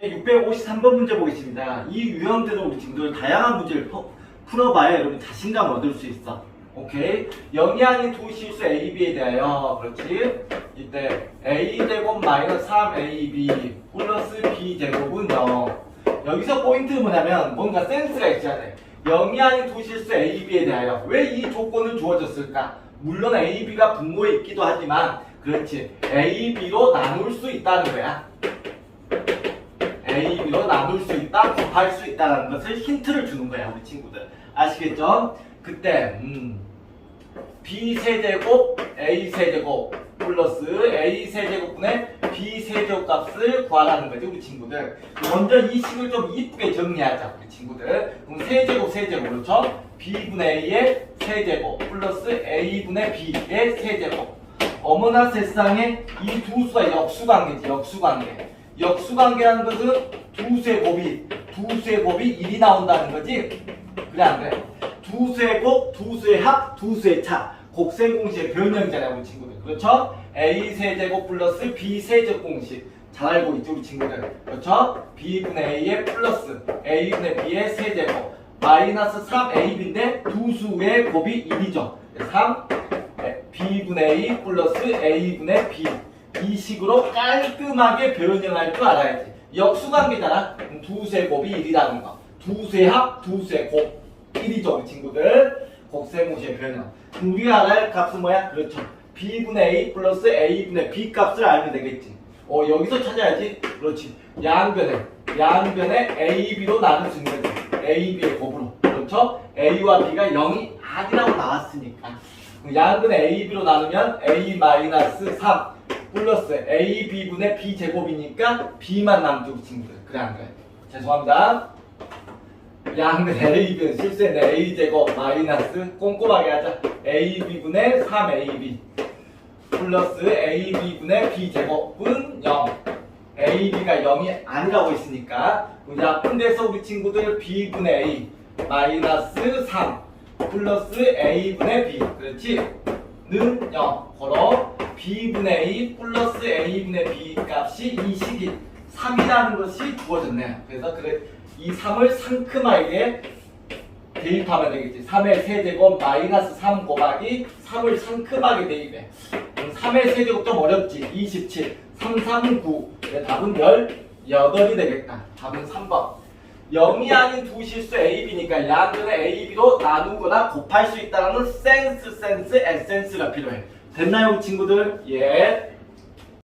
네, 653번 문제 보겠습니다. 이 유형대로 우리 친구들 다양한 문제를 푸- 풀어봐야 여러분 자신감 얻을 수 있어. 오케이? 0이 아닌 두 실수 A, B에 대하여 그렇지? 이때 A 제곱 마이너스 3AB 플러스 B 제곱은 0. 여기서 포인트는 뭐냐면 뭔가 센스가 있어야 돼. 0이 아닌 두 실수 A, B에 대하여 왜 이 조건을 주어졌을까? 물론 A, B가 분모에 있기도 하지만 그렇지. A, B로 나눌 수 있다는 거야. A, B로 나눌 수 있다, 곱할 수 있다는 것을 힌트를 주는 거야, 우리 친구들. 아시겠죠? 그때, 음, B 세제곱, A 세제곱, 플러스 A 세제곱분의 B 세제곱 값을 구하라는 거지, 우리 친구들. 먼저 이 식을 좀 이쁘게 정리하자, 우리 친구들. 그럼 세제곱, 세제곱, 그렇죠? B분의 A의 세제곱, 플러스 A분의 B의 세제곱. 어머나 세상에 이 두 수가 역수관계지, 역수관계. 역수관계라는 것은 두 수의 곱이 두 수의 곱이 1이 나온다는 거지 그래 안 그래? 두 수의 곱, 두 수의 합, 두 수의 차 곱셈공식의 변형이잖아요 우리 친구들 그렇죠? A 세제곱 플러스 B 세제곱 공식 잘 알고 있죠 우리 친구들 그렇죠? B분의 A의 플러스 A분의 B의 세제곱 마이너스 3AB인데 두 수의 곱이 1이죠 3 B분의 A 플러스 A분의 B 이 식으로 깔끔하게 변형할 줄 알아야지. 역수관계잖아. 그럼 두수의 곱이 1이라는 거. 두 수의 합, 두 수의 곱. 1이죠, 우리 친구들. 곱셈공식의 변형. 우리가 알아야 할 값은 뭐야? 그렇죠. B분의 A 플러스 A분의 B 값을 알면 되겠지. 어, 여기서 찾아야지. 그렇지. 양변에, 양변에 A, B로 나눌 수 있는 거지. A, B의 곱으로. 그렇죠? A와 B가 0이 아니라고 나왔으니까. 양변에 A, B로 나누면 A 마이너스 3 플러스 A, B분의 B 제곱이니까 B만 우리 친구들. 그래, 안 그래? 죄송합니다. 양변 A, B는 실수했네. A 제곱 마이너스 꼼꼼하게 하자. A, B분의 3AB 플러스 A, B분의 B 제곱은 0. A, B가 0이 아니라고 했으니까 우리 아픈 데서 우리 친구들 B분의 A 마이너스 3 플러스 A분의 B 그렇지? 는 0. 걸어 B분의 A 플러스 A분의 B 값이 이 식이 3이라는 것이 주어졌네요. 그래서 그래 이 3을 상큼하게 대입하면 되겠지. 3의 세제곱 마이너스 3 곱하기 3을 상큼하게 대입해. 그럼 3의 세제곱 좀 어렵지. 27. 3, 3, 9. 네, 답은 18이 되겠다. 답은 3번. 0이 아닌 두 실수 AB니까 양변의 AB로 나누거나 곱할 수 있다는 센스, 센스, 에센스가 필요해. 됐나요, 친구들? 예.